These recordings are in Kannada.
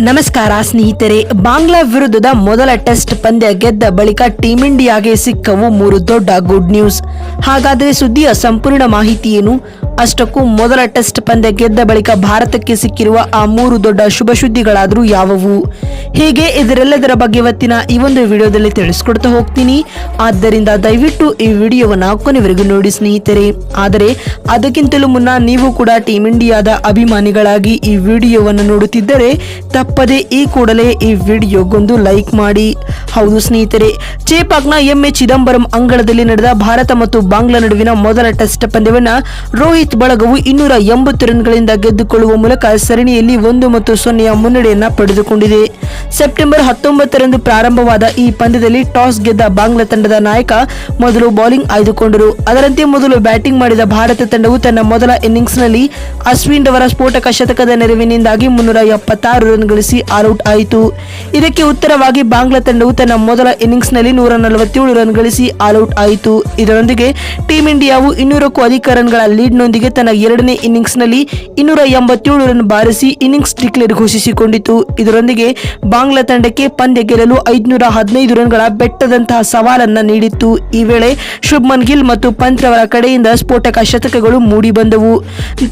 ನಮಸ್ಕಾರ ಸ್ನೇಹಿತರೆ, ಬಾಂಗ್ಲಾ ವಿರುದ್ಧದ ಮೊದಲ ಟೆಸ್ಟ್ ಪಂದ್ಯ ಗೆದ್ದ ಬಳಿಕ ಟೀಂ ಇಂಡಿಯಾಗೆ ಸಿಕ್ಕವು ಮೂರು ದೊಡ್ಡ ಗುಡ್ ನ್ಯೂಸ್. ಹಾಗಾದರೆ ಸುದ್ದಿಯ ಸಂಪೂರ್ಣ ಮಾಹಿತಿ ಏನು? ಅಷ್ಟಕ್ಕೂ ಮೊದಲ ಟೆಸ್ಟ್ ಪಂದ್ಯ ಗೆದ್ದ ಬಳಿಕ ಭಾರತಕ್ಕೆ ಸಿಕ್ಕಿರುವ ಆ ಮೂರು ದೊಡ್ಡ ಶುಭ ಸುದ್ದಿಗಳಾದರೂ ಯಾವುವು? ಹೀಗೆ ಇದರೆಲ್ಲದರ ಬಗ್ಗೆ ಇವತ್ತಿನ ಈ ಒಂದು ವಿಡಿಯೋದಲ್ಲಿ ತಿಳಿಸ್ಕೊಡ್ತಾ ಹೋಗ್ತೀನಿ. ಆದ್ದರಿಂದ ದಯವಿಟ್ಟು ಈ ವಿಡಿಯೋವನ್ನ ಕೊನೆವರೆಗೂ ನೋಡಿ ಸ್ನೇಹಿತರೆ. ಆದರೆ, ಅದಕ್ಕಿಂತಲೂ ಮುನ್ನ ನೀವು ಕೂಡ ಟೀಮ್ ಇಂಡಿಯಾದ ಅಭಿಮಾನಿಗಳಾಗಿ ಈ ವಿಡಿಯೋವನ್ನು ನೋಡುತ್ತಿದ್ದರೆ, ತಪ್ಪದೆ ಈ ಕೂಡಲೇ ಈ ವಿಡಿಯೋಗೊಂದು ಲೈಕ್ ಮಾಡಿ. ಹೌದು ಸ್ನೇಹಿತರೆ ಚೇಪಾಕ್ನ ಎಂಎ ಚಿದಂಬರಂ ಅಂಗಳದಲ್ಲಿ ನಡೆದ ಭಾರತ ಮತ್ತು ಬಾಂಗ್ಲಾ ನಡುವಿನ ಮೊದಲ ಟೆಸ್ಟ್ ಪಂದ್ಯವನ್ನು ರೋಹಿತ್ ಬಳಗವು ಇನ್ನೂರ ಎಂಬತ್ತು ರನ್ಗಳಿಂದ ಗೆದ್ದುಕೊಳ್ಳುವ ಮೂಲಕ ಸರಣಿಯಲ್ಲಿ ಒಂದು ಮತ್ತು ಸೊನ್ನೆಯ ಮುನ್ನಡೆಯನ್ನ ಪಡೆದುಕೊಂಡಿದೆ. ಸೆಪ್ಟೆಂಬರ್ ಹತ್ತೊಂಬತ್ತರಂದು ಪ್ರಾರಂಭವಾದ ಈ ಪಂದ್ಯದಲ್ಲಿ ಟಾಸ್ ಗೆದ್ದ ಬಾಂಗ್ಲಾ ತಂಡದ ನಾಯಕ ಮೊದಲು ಬೌಲಿಂಗ್ ಆಯ್ದುಕೊಂಡರು. ಅದರಂತೆ ಮೊದಲು ಬ್ಯಾಟಿಂಗ್ ಮಾಡಿದ ಭಾರತ ತಂಡವು ತನ್ನ ಮೊದಲ ಇನ್ನಿಂಗ್ಸ್ನಲ್ಲಿ ಅಶ್ವಿನ್ ರವರ ಸ್ಫೋಟಕ ಶತಕದ ನೆರವಿನಿಂದಾಗಿ ಮುನ್ನೂರ ಎಪ್ಪತ್ತಾರು ರನ್ ಗಳಿಸಿ ಆಲ್ಔಟ್ ಆಯಿತು. ಇದಕ್ಕೆ ಉತ್ತರವಾಗಿ ಬಾಂಗ್ಲಾ ತಂಡವು ತನ್ನ ಮೊದಲ ಇನ್ನಿಂಗ್ಸ್ನಲ್ಲಿ ನೂರ ನಲವತ್ತೇಳು ರನ್ ಗಳಿಸಿ ಆಲ್ಔಟ್ ಆಯಿತು. ಇದರೊಂದಿಗೆ ಟೀಂ ಇಂಡಿಯಾವು ಇನ್ನೂರಕ್ಕೂ ಅಧಿಕ ರನ್ಗಳ ಲೀಡ್ನೊಂದಿಗೆ ತನ್ನ ಎರಡನೇ ಇನ್ನಿಂಗ್ಸ್ನಲ್ಲಿ ಇನ್ನೂರ ಎಂಬತ್ತೇಳು ರನ್ ಬಾರಿಸಿ ಇನ್ನಿಂಗ್ಸ್ ಡಿಕ್ಲೇರ್ ಘೋಷಿಸಿಕೊಂಡಿತು. ಇದರೊಂದಿಗೆ ಬಾಂಗ್ಲಾ ತಂಡಕ್ಕೆ ಪಂದ್ಯ ಗೆಲ್ಲಲು ಐದುನೂರ ಹದಿನೈದು ರನ್ಗಳ ಬೆಟ್ಟದಂತಹ ಸವಾಲನ್ನು ನೀಡಿತ್ತು. ಈ ವೇಳೆ ಶುಭ್ಮನ್ ಗಿಲ್ ಮತ್ತು ಪಂತ್ ರವರ ಕಡೆಯಿಂದ ಸ್ಫೋಟಕ ಶತಕಗಳು ಮೂಡಿಬಂದವು.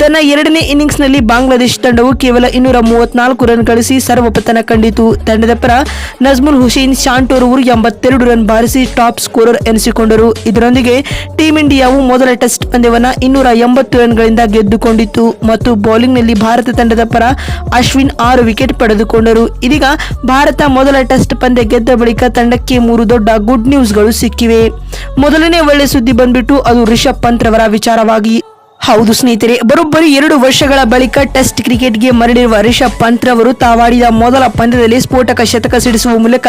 ತನ್ನ ಎರಡನೇ ಇನ್ನಿಂಗ್ಸ್ನಲ್ಲಿ ಬಾಂಗ್ಲಾದೇಶ ತಂಡವು ಕೇವಲ ಇನ್ನೂರ ಮೂವತ್ನಾಲ್ಕು ರನ್ ಗಳಿಸಿ ಸರ್ವಪತನ ಕಂಡಿತು. ತಂಡದ ಪರ ನಜ್ಮುಲ್ ಹುಸೇನ್, ಶಾಂಟೋರ್ ಅವರು ಎಂಬತ್ತೆರಡು ರನ್ ಬಾರಿಸಿ ಟಾಪ್ ಸ್ಕೋರರ್ ಎನಿಸಿಕೊಂಡರು. ಇದರೊಂದಿಗೆ ಟೀಂ ಇಂಡಿಯಾವು ಮೊದಲ ಟೆಸ್ಟ್ ಪಂದ್ಯವನ್ನು ಇನ್ನೂರ ಎಂಬತ್ತು ರನ್ಗಳಿಂದ ಗೆದ್ದುಕೊಂಡಿತ್ತು ಮತ್ತು ಬೌಲಿಂಗ್ನಲ್ಲಿ ಭಾರತ ತಂಡದ ಪರ ಅಶ್ವಿನ್ ಆರು ವಿಕೆಟ್ ಪಡೆದುಕೊಂಡರು. ಇದೀಗ ಭಾರತ ಮೊದಲ ಟೆಸ್ಟ್ ಪಂದ್ಯ ಗೆದ್ದ ಬಳಿಕ ತಂಡಕ್ಕೆ ಮೂರು ದೊಡ್ಡ ಗುಡ್ ನ್ಯೂಸ್ಗಳು ಸಿಕ್ಕಿವೆ. ಮೊದಲನೇ ಒಳ್ಳೆ ಸುದ್ದಿ ಬಂದ್ಬಿಟ್ಟು ಅದು ರಿಷಬ್ ಪಂತ್ ರವರ ವಿಚಾರವಾಗಿ. ಹೌದು ಸ್ನೇಹಿತರೆ, ಬರೋಬ್ಬರಿ ಎರಡು ವರ್ಷಗಳ ಬಳಿಕ ಟೆಸ್ಟ್ ಕ್ರಿಕೆಟ್ಗೆ ಮರಳಿರುವ ರಿಷಬ್ ಪಂತ್ ರವರು ತಾವಾಡಿದ ಮೊದಲ ಪಂದ್ಯದಲ್ಲಿ ಸ್ಫೋಟಕ ಶತಕ ಸಿಡಿಸುವ ಮೂಲಕ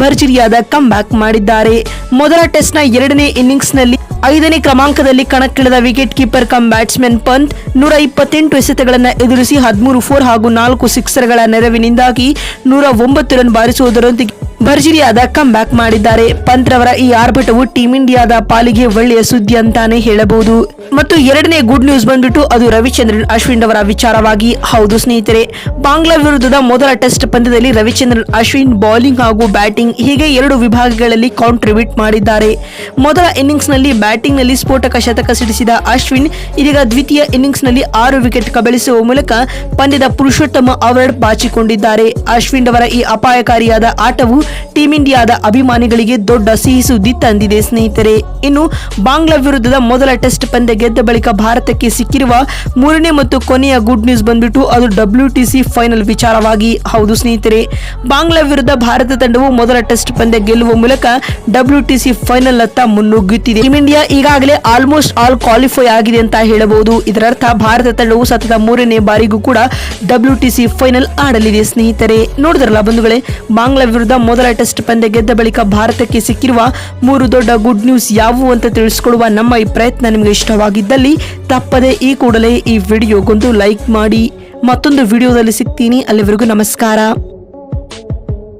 ಭರ್ಜರಿಯಾದ ಬ್ಯಾಕ್ ಮಾಡಿದ್ದಾರೆ. ಮೊದಲ ಟೆಸ್ಟ್ನ ಎರಡನೇ ಇನ್ನಿಂಗ್ಸ್ನಲ್ಲಿ ಐದನೇ ಕ್ರಮಾಂಕದಲ್ಲಿ ಕಣಕ್ಕಿಳಿದ wicket keeper cum batsman Pant ನೂರ ಇಪ್ಪತ್ತೆಂಟು ಎಸೆತಗಳನ್ನು ಎದುರಿಸಿ ಹದಿಮೂರು ಫೋರ್ ಹಾಗೂ ನಾಲ್ಕು ಸಿಕ್ಸರ್ಗಳ ನೆರವಿನಿಂದಾಗಿ ನೂರ ಒಂಬತ್ತು ರನ್ ಬಾರಿಸುವುದರೊಂದಿಗೆ ಭರ್ಜರಿಯಾದ ಬ್ಯಾಕ್ ಮಾಡಿದ್ದಾರೆ. ಪಂತ್ ರವರ ಈ ಆರ್ಭಟವು ಟೀಂ ಇಂಡಿಯಾದ ಪಾಲಿಗೆ ಒಳ್ಳೆಯ ಸುದ್ದಿ ಅಂತಾನೆ ಹೇಳಬಹುದು. ಮತ್ತು ಎರಡನೇ ಗುಡ್ ನ್ಯೂಸ್ ಬಂದ್ಬಿಟ್ಟು ಅದು ರವಿಚಂದ್ರನ್ ಅಶ್ವಿನ್ ಅವರ ವಿಚಾರವಾಗಿ. ಹೌದು ಸ್ನೇಹಿತರೆ, ಬಾಂಗ್ಲಾ ವಿರುದ್ಧದ ಮೊದಲ ಟೆಸ್ಟ್ ಪಂದ್ಯದಲ್ಲಿ ರವಿಚಂದ್ರನ್, ಅಶ್ವಿನ್ ಬೌಲಿಂಗ್ ಹಾಗೂ ಬ್ಯಾಟಿಂಗ್ ಹೀಗೆ ಎರಡು ವಿಭಾಗಗಳಲ್ಲಿ ಕಾಂಟ್ರಿಬ್ಯೂಟ್ ಮಾಡಿದ್ದಾರೆ. ಮೊದಲ ಇನ್ನಿಂಗ್ಸ್ನಲ್ಲಿ ಬ್ಯಾಟಿಂಗ್ನಲ್ಲಿ ಸ್ಫೋಟಕ ಶತಕ ಸಿಡಿಸಿದ ಅಶ್ವಿನ್, ಇದೀಗ ದ್ವಿತೀಯ ಇನ್ನಿಂಗ್ಸ್ನಲ್ಲಿ ಆರು ವಿಕೆಟ್ ಕಬಳಿಸುವ ಮೂಲಕ ಪಂದ್ಯದ ಪುರುಷೋತ್ತಮ ಅವಾರ್ಡ್ ಬಾಚಿಕೊಂಡಿದ್ದಾರೆ. ಅಶ್ವಿನ್ ಅವರ ಈ ಅಪಾಯಕಾರಿಯಾದ ಆಟವು ಟೀಂ ಇಂಡಿಯಾದ ಅಭಿಮಾನಿಗಳಿಗೆ ದೊಡ್ಡ ಸಿಹಿ ಸುದ್ದಿ ತಂದಿದೆ ಸ್ನೇಹಿತರೆ. ಇನ್ನು ಬಾಂಗ್ಲಾ ವಿರುದ್ಧದ ಮೊದಲ ಟೆಸ್ಟ್ ಪಂದ್ಯ ಗೆದ್ದ ಬಳಿಕ ಭಾರತಕ್ಕೆ ಸಿಕ್ಕಿರುವ ಮೂರನೇ ಮತ್ತು ಕೊನೆಯ ಗುಡ್ ನ್ಯೂಸ್ ಬಂದ್ಬಿಟ್ಟು ಅದು ಡಬ್ಲ್ಯೂ ಟಿ ಫೈನಲ್ ವಿಚಾರವಾಗಿ. ಹೌದು ಸ್ನೇಹಿತರೆ, ಬಾಂಗ್ಲಾ ವಿರುದ್ಧ ಭಾರತ ತಂಡವು ಮೊದಲ ಟೆಸ್ಟ್ ಪಂದ್ಯ ಗೆಲ್ಲುವ ಮೂಲಕ ಡಬ್ಲ್ಯೂ ಟಿ ಫೈನಲ್ ಅತ್ತ ಮುನ್ನುಗ್ಗುತ್ತಿದೆ. ಟೀಂ ಇಂಡಿಯಾ ಈಗಾಗಲೇ ಆಲ್ಮೋಸ್ಟ್ ಆಲ್ ಕ್ವಾಲಿಫೈ ಆಗಿದೆ ಅಂತ ಹೇಳಬಹುದು. ಇದರರ್ಥ ಭಾರತ ತಂಡವು ಸತತ ಮೂರನೇ ಬಾರಿಗೂ ಕೂಡ ಡಬ್ಲ್ಯೂ ಟಿ ಫೈನಲ್ ಆಡಲಿದೆ ಸ್ನೇಹಿತರೆ. ನೋಡಿದ್ರಲ್ಲ ಬಂಧುಗಳೇ, ಬಾಂಗ್ಲಾ ವಿರುದ್ಧ ಮೊದಲ ಟೆಸ್ಟ್ ಪಂದ್ಯ ಗೆದ್ದ ಬಳಿಕ ಭಾರತಕ್ಕೆ ಸಿಕ್ಕಿರುವ ಮೂರು ದೊಡ್ಡ ಗುಡ್ ನ್ಯೂಸ್ ಯಾವುವು ಅಂತ ತಿಳಿಸಿಕೊಡುವ ನಮ್ಮ ಈ ಪ್ರಯತ್ನ ನಿಮಗೆ ಇಷ್ಟವಾಗಿದ್ದಲ್ಲಿ ತಪ್ಪದೆ ಈ ಕೂಡಲೇ ಈ ವಿಡಿಯೋಗೊಂದು ಲೈಕ್ ಮಾಡಿ ಮತ್ತೊಂದು ವಿಡಿಯೋದಲ್ಲಿ ಸಿಗ್ತೀನಿ. ಅಲ್ಲಿವರೆಗೂ ನಮಸ್ಕಾರ.